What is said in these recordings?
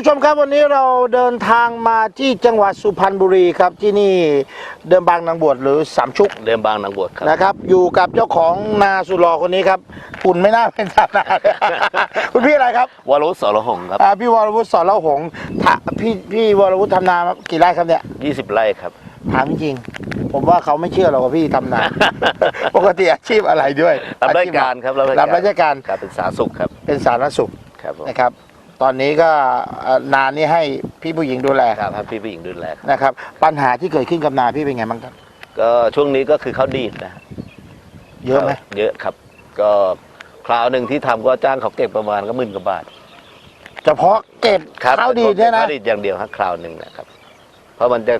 ครับคุณผู้ชมครับวันนี้เราเดินทางมาที่จังหวัดสุพรรณบุรีครับที่นี่เดิมบางนางบวชหรือสามชุกเดิมบางนางบวชครับ นะครับ อยู่กับเจ้าของนาสุรอคนนี้ครับคุณไม่น่าเป็นสานาคุณพี่อะไรครับวรุษสรหงส์ครับอ่าพี่วรวุฒิสอนเล่าหงส์ถาพี่พี่วรวุฒิทำนากี่ไร่ครับเนี่ย20 ไร่ครับ ถามจริงๆผมว่าเขาไม่เชื่อหรอกว่าพี่ทำนา ปกติอาชีพอะไรด้วยรับราชการครับรับราชการครับเป็นสาธารณสุขครับเป็นสาธารณสุขครับผมนะครับ ตอนนี้ก็เอ่อนานนี้ให้พี่ผู้หญิงดูแลครับให้พี่ผู้หญิงดูแลครับนะครับ ปัญหาที่เกิดขึ้นกับนาพี่เป็นไงบ้างครับ ก็ช่วงนี้ก็คือเขาดีดนะเยอะไหมเยอะครับ ก็คราวหนึ่งที่ทำก็จ้างเขาเก็บประมาณก็หมื่นกว่าบาทเฉพาะเก็บครับข้าวดีเนี่ยนะข้าวดีดอย่างเดียวครับคราวหนึ่งนะครับ เพราะมันจะ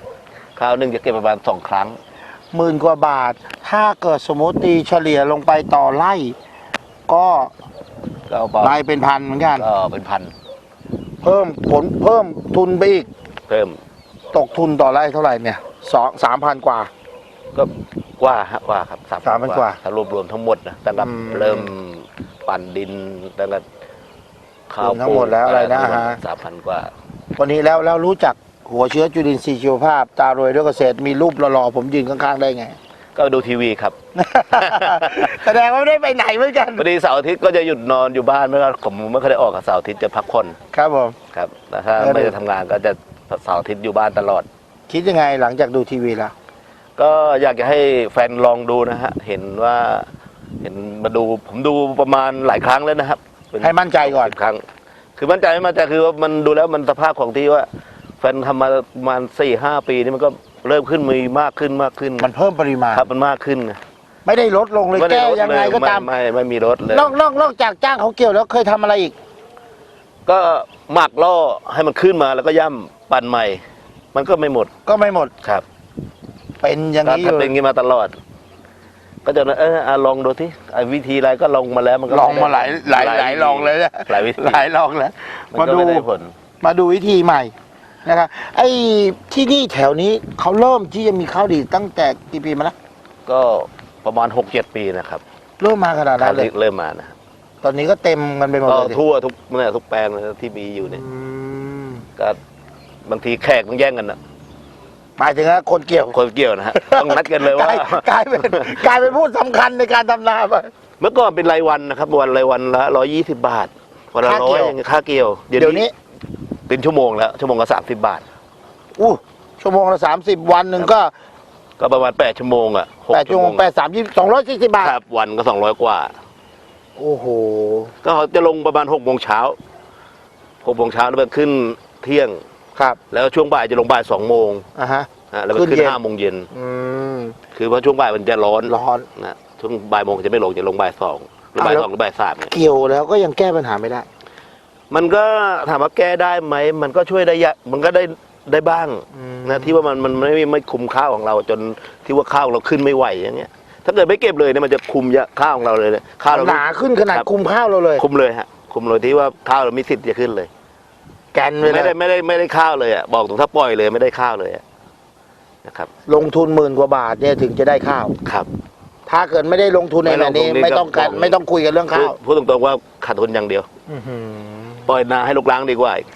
คราวหนึ่งจะเก็บประมาณสองครั้งหมื่นกว่าบาท ถ้าเกิดสมมติตีเฉลี่ยลงไปต่อไร่ก็ก็เอาประไร่เป็นพันเหมือนกันก็เป็นพัน เพิ่มผลเพิ่มทุนไปอีก เพิ่มตกทุนต่อไร่เท่าไหร่เนี่ยสองสามพันกว่า ก็กว่าฮะกว่าครับสามพันกว่าถ้ารวบรวมทั้งหมดนะตั้งแต่อืมเริ่มปั่นดินตั้งแต่ข้าวรวมทั้งหมดแล้วอะไรนะฮะ สามพันกว่า วันนี้แล้วแล้วรู้จักหัวเชื้อจุลินทรีย์ชีวภาพ ตารวยด้วยเกษตรมีรูปหล่อๆผมยืนข้างๆได้ไง ก็ดูทีวีครับ แสดงว่าไม่ได้ไปไหนเหมือนกันพอดีเสาร์อาทิตย์ก็จะหยุดนอนอยู่บ้านไม่ก็ผมไม่เคอยได้ออกกับเสาร์อาทิตย์จะพักผ่อนครับผม ครับแต่ถ้าเออไม่ได้ทำงานก็จะเสาร์อาทิตย์อยู่บ้านตลอด คิดยังไงหลังจากดูทีวีแล้วก็อยากจะให้แฟนลองดูนะฮะ เห็นว่า เห็นมาดูผมดูประมาณหลายครั้งแล้วนะครับเป็นให้มั่นใจก่อน สิบครั้ง คือมั่นใจไม่มั่นใจคือว่ามันดูแล้วมันสภาพของที่ว่า แฟนทำมาประมาณสี่ห้าปีนี่มันก็ เริ่มขึ้นมีมากขึ้นมากขึ้นมันเพิ่มปริมาณครับมันมากขึ้นไงไม่ได้ลดลงเลยไม่ได้แก้ลดยังไงเลยก็ตามไม่ไม่ไม่มีรถเลยนอกนอกนอกจากจ้างเขาเกี่ยวแล้วเคยทำอะไรอีก ก็หมักล่อให้มันขึ้นมาแล้วก็ย่ำปั่นใหม่ มันก็ไม่หมด ก็ไม่หมดครับ เป็นอย่างก็นี้อยู่ทำเป็นอย่างนี้มาตลอด ก็จะเอออะลองดูที่ไอ้วิธีอะไรก็ลองมาแล้วมันก็ลองมาหลายหลายหลายลองเลยนะหลายวิธีหลายลองแล้วมันมาก็ดูไม่ได้ผลมาดูวิธีใหม่ นะครับไอ้ที่นี่แถวนี้เขาเริ่มที่จะมีข้าวดีตั้งแต่กี่ปีมาแล้วก็ประมาณหกเจ็ดปีนะครับเริ่มมาขนาดนั้นเลย เริ่มมานะตอนนี้ก็เต็มกันไปหมดก็เลยสิทั่วทุกเนี่ยทุกแปลงเลยที่มีอยู่เนี่ยอืมก็บางทีแขกต้องแย่งกันนะหมายถึงว่าคนเกี่ยวคนเกี่ยวนะฮะต้องนัดกันเลยกว่าลายกลายเป็นกลายเป็นผู้สำคัญในการทำนาไป เมื่อก่อนเป็นรายวันนะครับวันรายวันละร้อยยี่สิบบาท วันละค่าร้เกี่อยยวค่าเกี่ยวเดี๋ยวนี้ เป็นชั่วโมงแล้วชั่วโมงละสามสิบบาท อู้ชั่วโมงละสามสิบวันหนึ่งก็ก็ประมาณแปดชั่วโมงอะหกแปดชั่วโมงแปดสามยี่สองร้อยสี่สิบบาทครับวันก็สองร้อยกว่า โอ้โห ก็เขาจะลงประมาณหกโมงเช้าหกโมงเช้าแล้วไปขึ้นเที่ยงครับ แล้วช่วงบ่ายจะลงบ่ายสองโมงอะฮะฮะแล้วไปขึ้นขึ้นเย็นห้าโมงเย็นอืมคือเพราะช่วงบ่ายมันจะร้อนร้อนนะช่วงบ่ายโมงจะไม่ลงจะลงบ่ายสองหรือบ่ายอะแล้วสองหรือบ่ายสามเนี่ยเกี่ยวแล้วก็ยังแก้ปัญหาไม่ได้ มันก็ถามว่าแก้ได้ไหมมันก็ช่วยได้ยะมันก็ได้ได้บ้างอืมนะที่ว่ามันมันไม่ไม่คุมข้าวของเราจนที่ว่าข้าวเราขึ้นไม่ไหวอย่างเงี้ย ถ้าเกิดไม่เก็บเลยเนี่ยมันจะคุมยะข้าวของเราเลยเนี่ยข้าวเราหนาขึ้นขนาดครับคุมข้าวเราเลย คุมเลยฮะคุมเลยที่ว่าข้าวเรามีสิทธิ์จะขึ้นเลย แกนเลยไม่ได้นะไม่ได้ไม่ได้ข้าวเลยอะบอกตรงถ้าปล่อยเลยไม่ได้ข้าวเลยอะนะครับ ลงทุนหมื่นกว่าบาทเนี่ยถึงจะได้ข้าวครับ ถ้าเกิดไม่ได้ลงทุนในแบบนี้ไม่ลงทุนนี่ไม่ต้องการก็ไม่ต้องคุยกันเรื่องพูข้าดวพูดตรงๆว่าขาดทุนอย่างเดียวอื้อหือ ปล่อยนาให้ลูกล้างดีกว่าอีก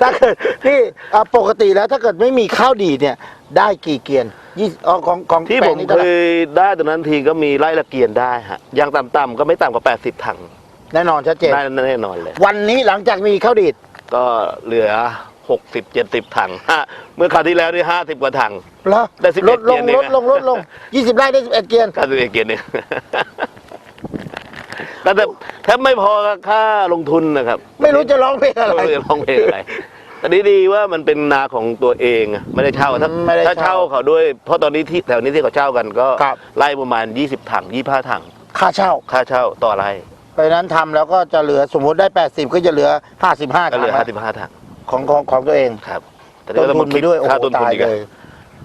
ถ้าเกิดนี่อะปกติแล้วถ้าเกิดไม่มีข้าวดีดเนี่ย ได้กี่เกียนยี่สิบอ๋อของของที่แปลผงมนี้เคเท่าไหร่ยได้ตอนนั้นทีก็มีไร่ละเกียนได้ฮะอย่างต่ำๆก็ไม่ต่ำกว่า 80 ถัง แน่นอนชัดเจน ได้แน่นอนเลย วันนี้หลังจากมีข้าวดีดก็เหลือ 60 70 ถังฮะเมื่อคราวที่แล้วนี่50 กว่าถังเหรอได้11ลดลงเกียร์เองลดลงลดลงยี่สิบไร่ได้สิบเอ็ดเกียนค่าตัวเองเกียร์เนี่ยแต่แต่ แทบไม่พอกับค่าลงทุนนะครับไม่รู้จะร้องเพลงอะไรไม่รู้จะร้องเพลงอะไรแต่นี้ดีว่ามันเป็นนาของตัวเองอะไม่ได้เช่าถ้าอืมไม่ได้ถ้าเช่าเช่าเขาด้วย เพราะตอนนี้ที่แถวนี้ที่เขาเช่ากันก็ครับ ไล่ประมาณ 20 ถัง 25 ถัง ค่าเช่า ค่าเช่าต่อไร่เพราะฉะนั้นทำแล้วก็จะเหลือสมมุติได้ 80 ก็จะเหลือ 55ก็เหลือ ถัง55 ถังของของของตัวเองครับแต่ต้นก็ทุนไปด้วยโอ้ค่าโหต้นทุนตายอีกอะเลย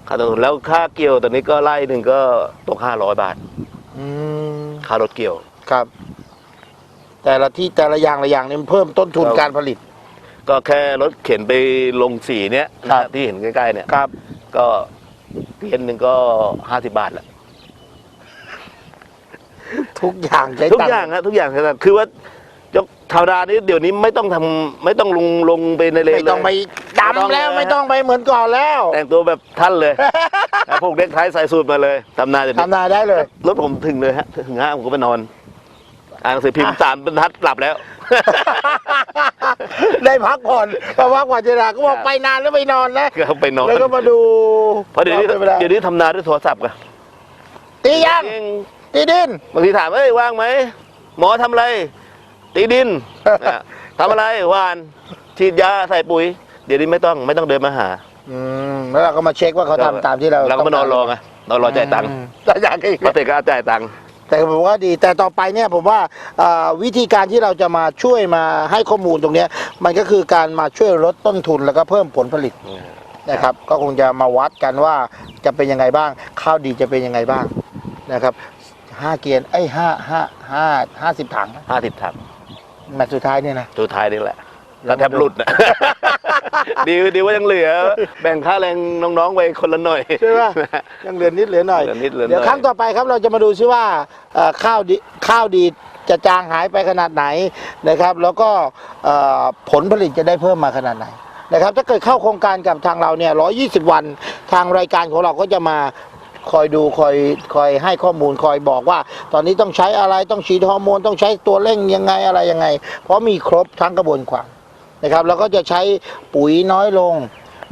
ค่าต้นทุนแล้วค่าเกี่ยวตอนนี้ก็ไร่หนึ่งก็ตก 500 บาท อืมค่ารถเกี่ยว ครับ แต่ละที่แต่ละอย่างละอย่างนี่มันเพิ่มต้นทุนครับ การผลิต ก็แค่รถเข็นไปลงสีเนี้ยครับนะที่เห็นใกล้ๆเนี่ย ครับก็เพียนหนึ่งก็50บาทแหละทุกอย่างใช้ทุกตังค์อย่างครับทุกอย่างครับคือว่าจะชาวนานี่เดี๋ยวนี้ไม่ต้องทำไม่ต้องลงลงไปในเลนไม่ต้องไปเลยดำแล้วไม่ไม่ต้ต้อองง ไปเหมือนก่อนแล้วแต่งตัวแบบท่านเลยนะพวกเด็กไทยใส่สูตรมาเลยทำนาเดี๋ยวนี้ทำนาได้เลย รถผมถึงเลยฮะถึงห้าผมก็ไปนอน อ่านหนังสือพิมพ์สามบรรทัดหลับแล้ว ได้พักผ่อนพอพักผ่อนเจราก็บอกไปนานแล้วไปนอนนะก็ไปนอน แล้วก็มาดูเพราะเดี๋ยวนี้เดี๋ยวนี้ทำนาด้วยโทรศัพท์กันตียังจริงตีดินบางทีถามเอ้ยว่างไหมหมอทำอะไร ตีดินทำอะไรหวาน ฉีดยาใส่ปุ๋ย เดี๋ยวนี้ไม่ต้องไม่ต้องเดินมาหาอืมแล้วเราก็มาเช็คว่าเขาทำตามที่เราเราก็มานอนรอไงนอนรอจ่ายตังค์จ่ายตังค์อีกพอเสร็จก็จ่ายตังค์ แต่ผมว่าดีแต่ต่อไปเนี่ยผมว่าเอ่อวิธีการที่เราจะมาช่วยมาให้ข้อมูลตรงเนี้ยมันก็คือการมาช่วยลดต้นทุนแล้วก็เพิ่มผลผลิตนะครับ ก็คงจะมาวัดกันว่าจะเป็นยังไงบ้าง ข้าวดีจะเป็นยังไงบ้างนะครับห้าเกียนไอ้ยห้าห้าห้าห้าสิบถังห้าสิบถังแมตช์สุดท้ายเนี่ยนะสุดท้ายนี่แหละแล้แล้ววแทบหลุดนะ ดีดีว่ายังเหลือ แบ่งค่าแรงน้องๆไปคนละหน่อยใช่ไหมยังเหลือนิดเหลือหน่อยเหลือนิดเหลือหน่อยเดี๋ยวครั้งต่อไปครับเราจะมาดูซิว่าเอ่อข้าวดีข้าวดีจะจางหายไปขนาดไหนนะครับ แล้วก็เอ่อผลผลิตจะได้เพิ่มมาขนาดไหนนะครับ ถ้าเกิดเข้าโครงการกับทางเราเนี่ย 120 วัน ทางรายการของเราก็จะมาคอยดูคอยคอยให้ข้อมูลคอยบอกว่า ตอนนี้ต้องใช้อะไรต้องฉีดฮอร์โมนต้องใช้ตัวเร่งยังไงอะไรยังไง เพราะมีครบทั้งกระบวนความ นะครับแล้วก็จะใช้ปุ๋ยน้อยลง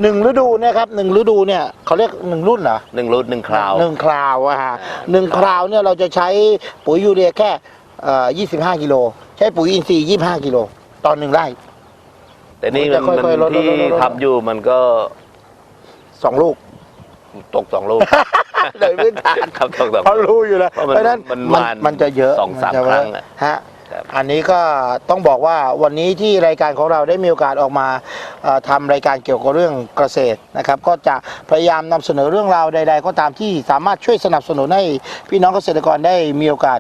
หนึ่งฤดูเนะครับหนึ่งฤดูเนี่ยเขาเรียกหนึ่งรุ่นเหรอหนึ่งรุ่นหนึ่งคราวหนึ่งคราวอะฮะหนึ่งคราวเนี่ยเราจะใช้ปุ๋ยยูเรียแค่เอ่อ25กิโลใช้ปุ๋ยอินทรีย์25กิโลต่อหนึ่งไร่ แต่นี่จะมันค่อยๆลดที่ลดลดลดทำอยู่มันก็สองลูก ตกสองลูกโดยพื้นฐานครับตกสองเขาลูกรู้อยู่แล้วเพราะมันเพราะฉะนั้นมันมันหวานมันจะเยอะสองสามนจะครั้งเยอะฮะครับ อันนี้ก็ต้องบอกว่าวันนี้ที่รายการของเราได้มีโอกาสออกมาเอ่อทำรายการเกี่ยวกับเรื่องเกษตรนะครับ ก็จะพยายามนำเสนอเรื่องราวใด ๆ ก็ตามที่สามารถช่วยสนับสนุนให้พี่น้องเกษตรกรได้มีโอกาส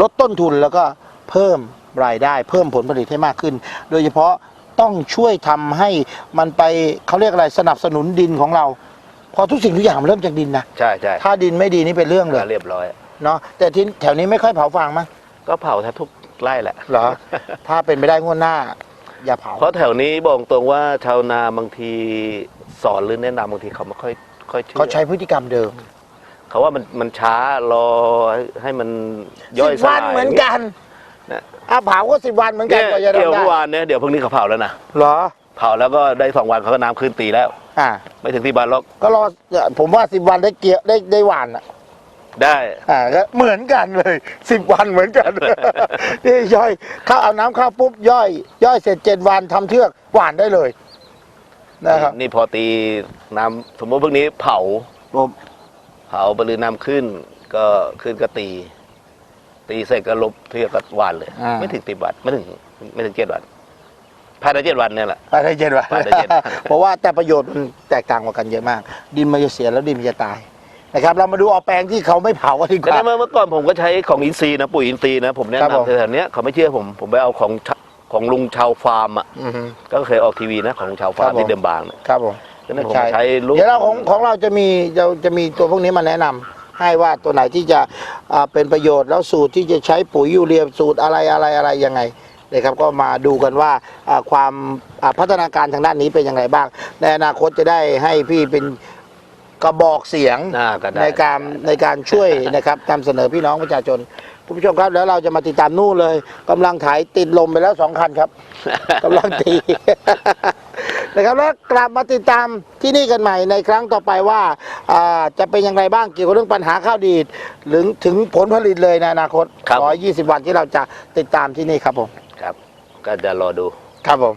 ลดต้นทุนแล้วก็เพิ่มรายได้เพิ่มผลผลิตให้มากขึ้น โดยเฉพาะต้องช่วยทำให้มันไปเขาเรียกอะไรสนับสนุนดินของเราเพอทุกสิ่งทุกอย่างมันเริ่มจากดินนะใช่ใช่ถ้าดินไม่ดีนี่เป็นเรื่องเลยก็เรียบร้อยเนาะแต่ที่แถวนี้ไม่ค่อยเผาฟางมั้งก็เผาแทบทุก ไร่แหละ เหรอ ถ้าเป็นไปได้งวดหน้า อย่าเผา เพราะแถวนี้บอกตรงว่าชาวนาบางทีสอนหรือแนะนำบางทีเขาไม่ค่อยค่อยเชื่อเขาใช้พฤติกรรมเดิมเขาว่ามันมันช้ารอให้มันย่อยสิบสวัลานยเหมือนกันนะอาเผาก็สิบวันเหมือนกัเนี่นยกว่าจะเดี๋ยวทำได้เมื่อวานเนี่ยเดี๋ยวพรุ่งนี้เขาเผาแล้วนะเหรอ เผาแล้วก็ได้สองวันเขาก็น้ำขึ้นตีแล้ว อ่า ไม่ถึงที่บานหรอกก็รอผมว่าสิบวันได้เกี่ยวได้ได้หวานอะ ได้อ่าก็เหมือนกันเลยสิบวันเหมือนกัน นี่ย่อยเข้าเอาน้ำเข้าปุ๊บย่อย ย่อยเสร็จเจ็ดวันทำเทือกหวานได้เลยนะครับนี่พอตีน้ำสมมติพวกนี้เผา ผมเผาไปหรือน้ำขึ้น ก็ขึ้นก็ตี ตีเสร็จก็ลบเทือกก็หวานเลยไม่ถึงติบวันไม่ถึงไม่ถึงเจ็ดวันภายในเจ็ดวันเนี่ยแหละ ไปได้เจ็ดวันไปได้เจ็ดเพราะว่าแต่ประโยชน์มันแตกต่างกว่ากันเยอะมาก ดินมันจะเสียแล้วดินมันจะตาย นะครับเรามาดูเอาแปลงที่เขาไม่เผากันดีกแต่ว่า เมื่อเมื่อก่อนผมก็ใช้ของอินทรีย์นะปุ๋ยอินทรีย์นะผมแนะครับผม นำแถวๆเนี้ยเขาไม่เชื่อผมผมไปเอาของชะของลุงชาวฟาร์มอะอือฮึ ก็เคยออกทีวีนะของลุงชาวฟาร์มครับผม ที่เดิมบางเนี่ย ครับผมก็นั่นผมใช่ใช้ลูก เดี๋ยวเราของของเราจะมีเราจะมีตัวพวกนี้มาแนะนำให้ว่าตัวไหนที่จะอ่าเป็นประโยชน์แล้วสูตรที่จะใช้ปุ๋ยยูเรียสูตรอะไรอะไรอะไรยังไงนะครับก็มาดูกันว่าอ่าความอ่าพัฒนาการทางด้านนี้เป็นยังไงบ้างในอนาคตจะได้ให้พี่เป็น กระบอกเสียงอ่าก็ได้ในการในการช่วยนะครับนำเสนอพี่น้องประชาชนคุณผู้ชมครับแล้วเราจะมาติดตามนู่นเลยกำลังถ่ายติดลมไปแล้วสองคันครับ กำลังตี นะครับแล้วกลับมาติดตามที่นี่กันใหม่ในครั้งต่อไปว่าอ่าจะเป็นยังไงบ้างเกี่ยวกับเรื่องปัญหาข้าวดีดหรือถึงผลผลิตเลยในอนาคตครับ 120 วันที่เราจะติดตามที่นี่ครับผม ครับ ก็จะรอดู ครับผม